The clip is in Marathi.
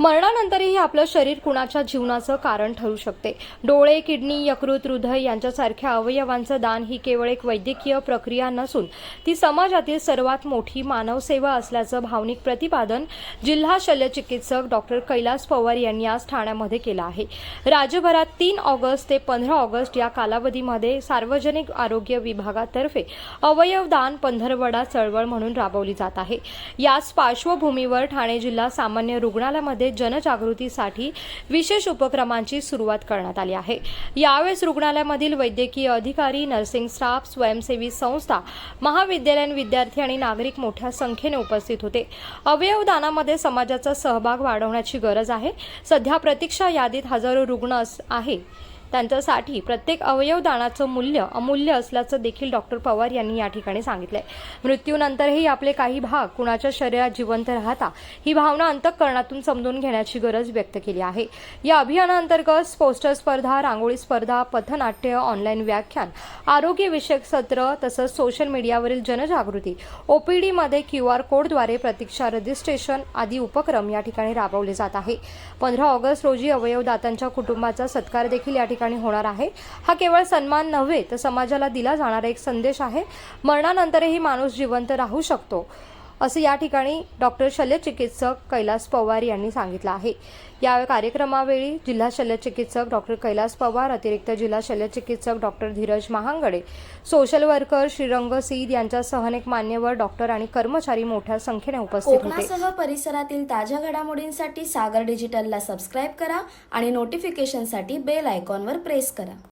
मरणानंतरही आपलं शरीर कुणाच्या जीवनाचं कारण ठरू शकते. डोळे किडनी यकृत हृदय यांच्यासारख्या अवयवांचं दान ही केवळ एक वैद्यकीय प्रक्रिया नसून ती समाजातील सर्वात मोठी मानवसेवा असल्याचं भावनिक प्रतिपादन जिल्हा शल्यचिकित्सक डॉक्टर कैलास पवार यांनी आज ठाण्यामध्ये केलं आहे. राज्यभरात तीन ऑगस्ट ते पंधरा ऑगस्ट या कालावधीमध्ये सार्वजनिक आरोग्य विभागातर्फे अवयवदान पंधरवडा चळवळ म्हणून राबवली जात आहे. याच पार्श्वभूमीवर ठाणे जिल्हा सामान्य रुग्णालयामध्ये जनजागृतीसाठी विशेष उपक्रमांची सुरुवात करण्यात आली आहे. यावेळेस रुग्णालयामधील वैद्यकीय अधिकारी नर्सिंग स्टाफ स्वयंसेवी संस्था महाविद्यालयीन विद्यार्थी आणि नागरिक मोठ्या संख्येने उपस्थित होते. अवयवदानामध्ये समाजाचा सहभाग वाढवण्याची गरज आहे. सध्या प्रतीक्षा यादीत हजारो रुग्ण आहे. त्यांच्यासाठी प्रत्येक अवयवदानाचं मूल्य अमूल्य असल्याचं देखील डॉक्टर पवार यांनी या ठिकाणी सांगितलंय. मृत्यूनंतरही आपले काही भाग कुणाच्या शरीरात जिवंत राहता ही भावना अंतःकरणातून समजून घेण्याची गरज व्यक्त केली आहे. या अभियानाअंतर्गत पोस्टर स्पर्धा रांगोळी स्पर्धा पथनाट्य ऑनलाईन व्याख्यान आरोग्यविषयक सत्र तसंच सोशल मीडियावरील जनजागृती ओपीडीमध्ये क्यू आर कोडद्वारे प्रतीक्षा रजिस्ट्रेशन आदी उपक्रम या ठिकाणी राबवले जात आहे. पंधरा ऑगस्ट रोजी अवयवदात्यांच्या कुटुंबाचा सत्कार देखील या ठिकाणी होणार आहे. हा केवळ सन्मान नव्हे तर समाजाला दिला जाणारा एक संदेश आहे. मरणानंतरही माणूस जिवंत राहू शकतो. असं या ठिकाणी डॉक्टर शल्यचिकित्सक कैलास पवार यांनी सांगितलं आहे. या कार्यक्रमावेळी जिल्हा शल्यचिकित्सक डॉक्टर कैलास पवार अतिरिक्त जिल्हा शल्यचिकित्सक doctor Dhiraj Mahangade social worker Shrirang Sid यांच्यासह अनेक मान्यवर डॉक्टर आणि कर्मचारी मोठ्या संख्येने उपस्थित होते. परिसरातील ताज्या घडामोडींसाठी सागर डिजिटलला सबस्क्राईब करा आणि नोटिफिकेशनसाठी बेल आयकॉनवर प्रेस करा.